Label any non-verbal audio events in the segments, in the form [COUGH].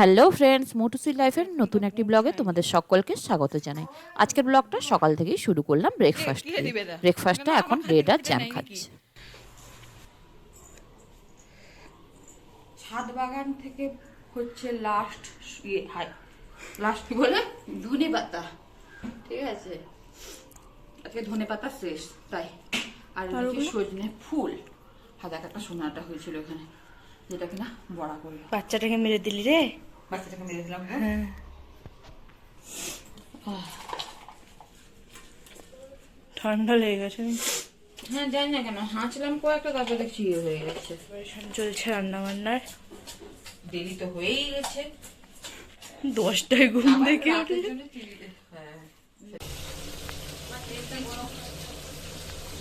Hello friends মোটুসি লাইফের নতুন একটি ব্লগে তোমাদের সকলকে স্বাগত জানাই। আজকের ব্লগটা সকাল থেকেই শুরু করলাম ব্রেকফাস্ট ব্রেকফাস্টটা এখন ব্রেড আর জ্যাম খাচ্ছে। ছাদ বাগান থেকে হচ্ছে লাস্ট ইয়ে হাই লাস্ট কি বলে? ধনে পাতা। ঠিক আছে? আজকে ধনে পাতা শেষ তাই। আর হচ্ছে সজনে ফুল। হাত একটা সোনাটা হয়েছিল এখানে যেটা কিনা বড়া করল। বাচ্চাটাকে মেরে দিলি রে? বাচ্চাটাকে মেরে দিলাম গো। হ্যাঁ। ঠান্ডা লেগে গেছে হ্যাঁ জানি না কেন হাঁচলাম কয়েকটা তারপরে দেখছি ইয়ে হয়ে গেছে। চলছে রান্না বান্নার দেরি তো হয়েই গেছে। দশটায় ঘুম থেকে রাতের উঠলে জন্য চিড়িতে, হ্যাঁ।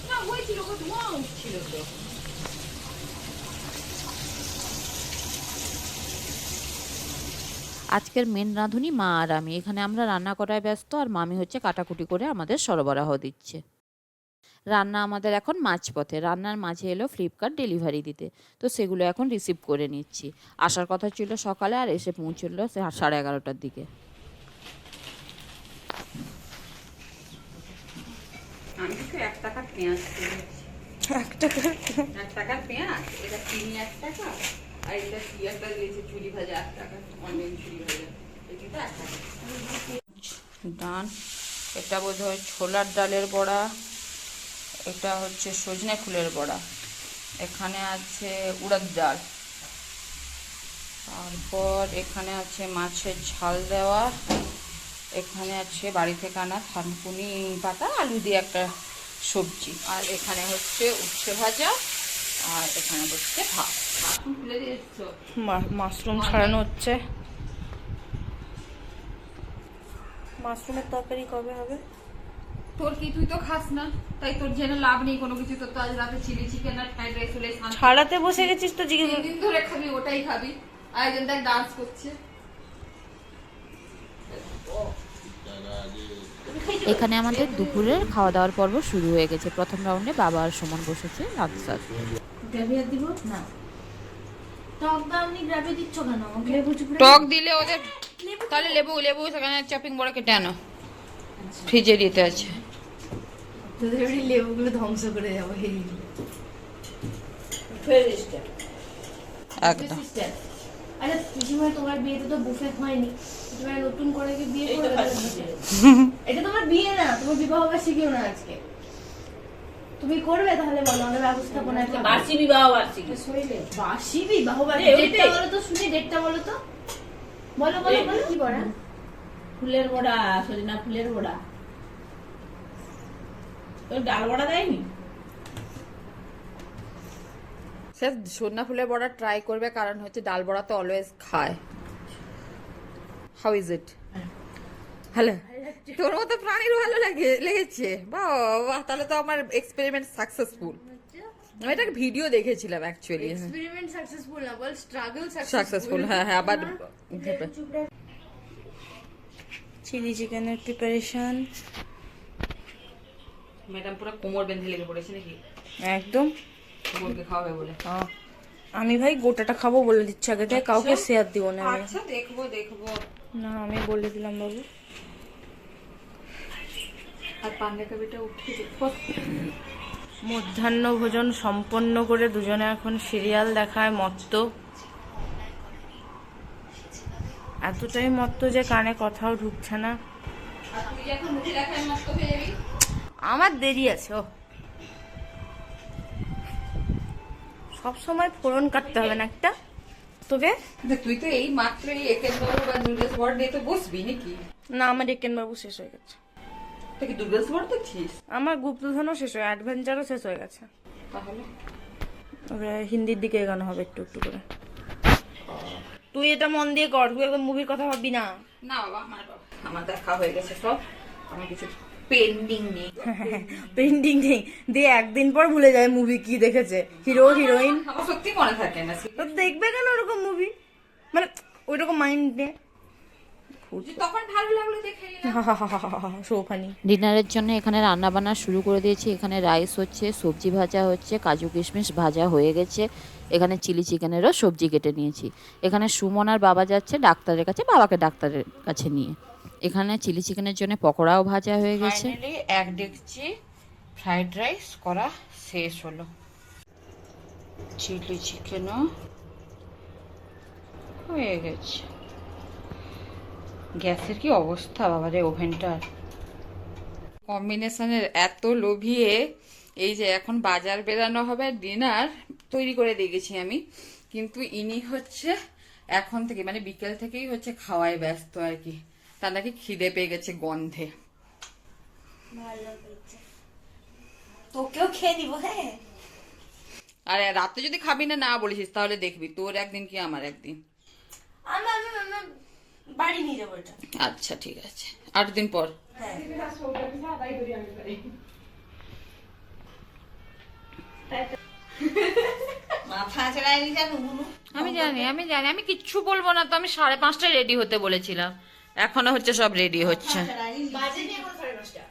না, হয়েছিল গো, ধোঁয়া উঠছিল তো। আজকের মেন রাঁধুনি মা আর আমি। এখানে আমরা রান্না করায় ব্যস্ত আর মামি হচ্ছে কাটাকুটি করে আমাদের সরবরাহ দিচ্ছে। রান্না আমাদের এখন মাঝপথে। রান্নার মাঝে এলো ফ্লিপকার্ট ডেলিভারি দিতে। তো সেগুলো এখন রিসিভ করে নিচ্ছি। আসার কথা ছিল সকালে আর এসে পৌঁছলো সে সাড়ে এগারোটার দিকে। আমি তো এক টাকার পেঁয়াজ এক টাকা এক টাকার পেঁয়াজ? এটা চিনি এক টাকা? আর এটা এটা বোধ হয় ছোলার ডালের বড়া, এটা হচ্ছে সজনে ফুলের বড়া। এখানে আছে উড়দ ডাল। তারপর এখানে আছে মাছের ঝাল দেওয়া। এখানে আছে বাড়ি থেকে আনা থানকুনি পাতা, আলু দিয়ে একটা সবজি। আর এখানে হচ্ছে উচ্ছে ভাজা, আর এখানে হচ্ছে ভাত। মাশরুম ছাড়ানো হচ্ছে। মাশরুমের তরকারি কবে হবে? তোর কি তুই তো খাস না। তাই তোর জেনে লাভ নেই কোনো কিছু। তোর তো আজ রাতে চিলি চিকেন আর ফ্রাইড রাইস হলে ছাড়াতে বসে গেছিস তো জিজ্ঞেস দিন ধরে খাবি ওটাই খাবি। আর একজন দেখ ডান্স করছে। এখানে আমাদের দুপুরের খাওয়া দাওয়ার পর্ব শুরু হয়ে গেছে। প্রথম রাউন্ডে বাবা আর সুমন বসেছে আনসার গ্রাভিয়ার দিব? না। টক দিলে ওদের তাহলে লেবু লেবু সেখানে চপিং বড় কেটে আনো। ফ্রিজে দিতে আছে। তোদের বাড়ি লেবুগুলো ধ্বংস করে যাব একদম। সিস্টার আরে তোমার বিয়েতে তো বুফে হয়নি। তোমার নতুন করে কি বিয়ে [LAUGHS] এটা তোমার বিয়ে না তোমার বিবাহ বার্ষিকীও না আজকে। তুমি করবে তাহলে বলো আমরা ব্যবস্থাপনা একটা বার্ষিক বিবাহ বার্ষিকী বাসি বিবাহ বার্ষিকী ডেটটা বলো তো শুনি ডেটটা বলো তো। বলো বলো বলো। কি বলা ফুলের বড়া সজনা ফুলের বড়া। তোর ডাল বড়া দেয়নি? সে সন্না ফুলের বড়া ট্রাই করবে কারণ হচ্ছে ডাল বড়া তো অলওয়েজ খায়। How is it hello? তোর মতো প্রাণীর ভালো লাগে লেগেছে। বাহ তাহলে তো আমার এক্সপেরিমেন্ট সাকসেসফুল আমি এটাকে ভিডিও দেখেছিলাম অ্যাকচুয়ালি এক্সপেরিমেন্ট সাকসেসফুল না বল স্ট্রাগল সাকসেসফুল হ্যাঁ হ্যাঁ আবার চিলি চিকেনের প্রিপারেশন ম্যাডাম পুরো কোমর বেঁধে লেগে পড়েছে নাকি? একদম। কোমরকে খাওয়াবে বলে। আহ, আমি ভাই গোটাটা খাব বলে দিচ্ছি আগে থেকে কাউকে শেয়ার দিব না আচ্ছা দেখব দেখব। না আমি বলে দিলাম বাবু। আর পান্ডা কাবিটা উঠে মধ্যাহ্ন ভোজন সম্পন্ন করে দুজনে এখন সিরিয়াল দেখায় মত্ত। এতটাই মত্ত যে কানে কথাও ঢুকছে না। আমার দেরি আছে ও। সব সময় ফোড়ন কাটতে হবে না একটা। তবে তুই তো এই মাত্র এই একের বাবু বা দুর্গেশ ওয়ার্ড তো বসবি নাকি? না আমার একেন বাবু শেষ হয়ে গেছে। তুই কি দুর্গেশ ওয়ার্ড দেখছিস? আমার গুপ্তধনও শেষ হয়ে অ্যাডভেঞ্চারও শেষ হয়ে গেছে। তাহলে? হিন্দির দিকে এগোনো হবে একটু একটু করে। তুই এটা মন দিয়ে কর তুই একদম মুভির কথা ভাববি না। না বাবা আমার বাবা। আমার দেখা হয়ে গেছে সব। আমার কিছু পেন্ডিং নেই। [LAUGHS] পেন্টিং নেই। দিয়ে একদিন পর ভুলে যায় মুভি কি দেখেছে। হিরো হিরোইন সত্যি মনে থাকে না তো দেখবে কেন ওরকম মুভি মানে ওইরকম মাইন্ড নিয়ে তখন ভালো লাগল দেখে নিলাম। সো ফানি ডিনারের জন্য এখানে রান্না বান্না শুরু করে দিয়েছি। এখানে রাইস হচ্ছে সবজি ভাজা হচ্ছে কাজু কিশমিশ ভাজা হয়ে গেছে। এখানে চিলি চিকেনেরও সবজি কেটে নিয়েছি। এখানে সুমন আর বাবা যাচ্ছে ডাক্তারের কাছে বাবাকে ডাক্তারের কাছে নিয়ে। এখানে চিলি চিকেনের জন্য পকোড়াও ভাজা হয়ে গেছে। এক ডেকচি ফ্রাইড রাইস করা শেষ হলো। চিলি চিকেনও হয়ে গেছে। গ্যাসের কি অবস্থা বাবারে ওভেনটার? কম্বিনেশনের এত লোভিয়ে এই যে এখন বাজার বেরানো হবে ডিনার তৈরি করে দিয়ে গেছি আমি। কিন্তু ইনি হচ্ছে এখন থেকে মানে বিকেল থেকেই হচ্ছে খাওয়ায় ব্যস্ত আর কি। তার নাকি খিদে পেয়ে গেছে গন্ধে। তোকেও খেয়ে দিব হ্যাঁ? আর রাতে যদি খাবি না না বলেছিস তাহলে দেখবি। তোর একদিন কি আমার একদিন? আমি আমি আমি বাড়ি নিয়ে যাবো এটা আচ্ছা ঠিক আছে আট দিন পর মাথা চড়াই নি জানো গুনু আমি জানি আমি জানি আমি কিচ্ছু বলবো না তো আমি সাড়ে পাঁচটায় রেডি হতে বলেছিলাম এখনো হচ্ছে সব রেডি হচ্ছে বাজে নিয়ে এখন সাড়ে পাঁচটা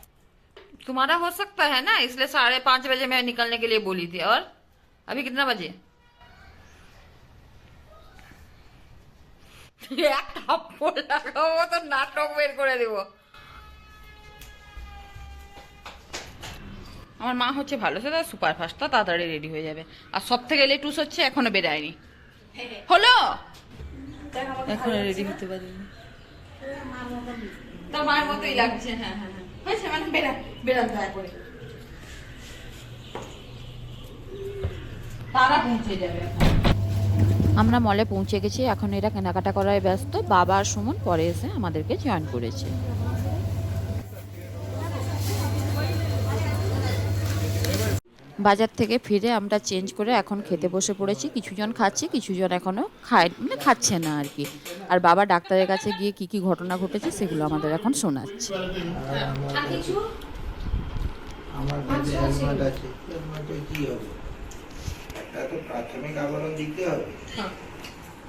तुम्हारा हो सकता है ना इसलिए साढ़े पाँच बजे मैं निकलने के लिए बोली थी और अभी कितना बजे নাটক বের করে দেব আমার মা হচ্ছে ভালো সেটা সুপার ফাস্টটা তাড়াতাড়ি রেডি হয়ে যাবে। আর সব থেকে লেটুস হচ্ছে, এখনও বেরায়নি। হলো? এখনও রেডি হতে পারিনি। তার মায়ের মতোই লাগছে হ্যাঁ হ্যাঁ হ্যাঁ। হয়েছে মানে তারা পৌঁছে যাবে এখন। আমরা মলে পৌঁছে গেছি, এখন এরা কেনাকাটা করায় ব্যস্ত। বাবা আর সুমন পরে এসে আমাদেরকে জয়েন করেছে। বাজার থেকে ফিরে আমরা চেঞ্জ করে এখন খেতে বসে পড়েছি। কিছুজন খাচ্ছে, কিছুজন এখনও খায় মানে খাচ্ছে না আর কি। আর বাবা ডাক্তারের কাছে গিয়ে কি কি ঘটনা ঘটেছে সেগুলো আমাদের এখন শোনাচ্ছে। আমার কি হবে? তো প্রাথমিক আবরণ দিতে হবে।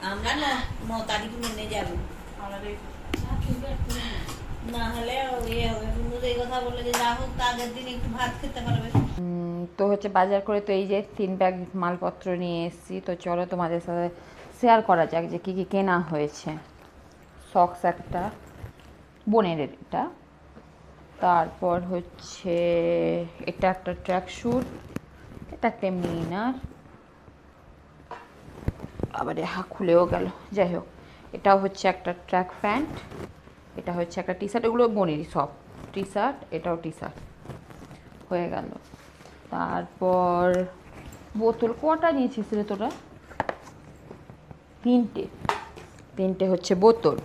আমরা ন ন তারিখ মেনে যাব। না। হলে ইয়ে হবে এই কথা বলে যে যা হোক আগের দিন একটু ভাত খেতে পারবে। তো হচ্ছে বাজার করে তো এই যে তিন ব্যাগ মালপত্র নিয়ে এসেছি। তো চলো তোমাদের সাথে শেয়ার করা যাক যে কী কী কেনা হয়েছে। সক্স একটা বোনের এটা। তারপর হচ্ছে এটা একটা ট্র্যাক স্যুট এটা একটা এমনি ইনার আবার হা খুলেও গেল। যাই হোক, এটাও হচ্ছে একটা ট্র্যাক প্যান্ট এটা হচ্ছে একটা টি শার্ট এগুলো বোনেরই সব। টি শার্ট এটাও টি শার্ট হয়ে গেল। তারপর বোতল, কটা নিয়েছিস রে তোরা? তিনটে। তিনটে হচ্ছে বোতল।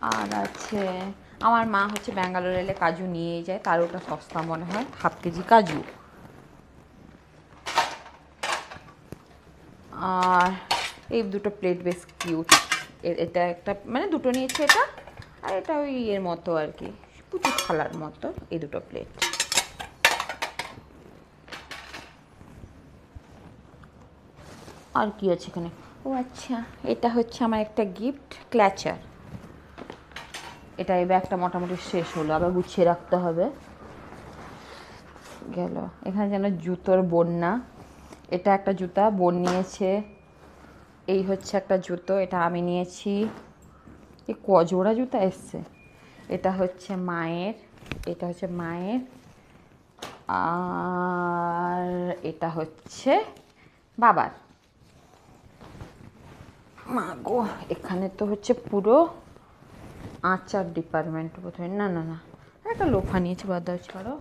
আর আছে, আমার মা হচ্ছে ব্যাঙ্গালোর এলে কাজু নিয়ে যায়, তার ওটা সস্তা মনে হয়, হাফ কেজি কাজু। আর এই দুটো প্লেট বেশ কিউট এটা একটা মানে দুটো নিয়েছে এটা, আর এটা ওই ইয়ের মতো আর কি পুচু থালার মতো এই দুটো প্লেট আর কি আছে এখানে? ও আচ্ছা এটা হচ্ছে আমার একটা গিফট ক্ল্যাচার এটা এই ব্যাগটা মোটামুটি শেষ হলো, আবার গুছিয়ে রাখতে হবে। গেল, এখানে যেন জুতোর বন্যা। এটা একটা জুতা, বোন নিয়েছে। এই হচ্ছে একটা জুতো, এটা আমি নিয়েছি। এই কজোড়া জুতা এসছে। এটা হচ্ছে মায়ের, এটা হচ্ছে মায়ের। আর এটা হচ্ছে বাবার। মা গো, এখানে তো হচ্ছে পুরো আচার ডিপার্টমেন্ট বোধহয়। না না না, একটা লোফা নিয়েছে, বাদ দাও, ছাড়ো।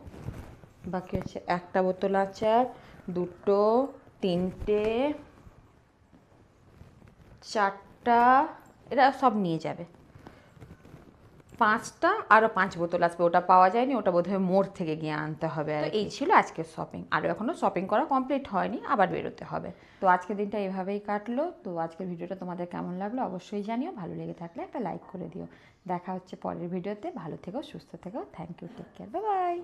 বাকি হচ্ছে একটা বোতল আচার দুটো তিনটে চারটা এরা সব নিয়ে যাবে। পাঁচটা আরও পাঁচ বোতল আসবে ওটা পাওয়া যায়নি ওটা বোধহয় মোড় থেকে গিয়ে আনতে হবে আর এই ছিল আজকের শপিং আরও এখনও শপিং করা কমপ্লিট হয়নি আবার বেরোতে হবে। তো আজকের দিনটা এভাবেই কাটলো। তো আজকের ভিডিওটা তোমাদের কেমন লাগল অবশ্যই জানিও। ভালো লেগে থাকলে একটা লাইক করে দিও। দেখা হচ্ছে পরের ভিডিওতে। ভালো থেকো সুস্থ থেকো। Thank you take care bye bye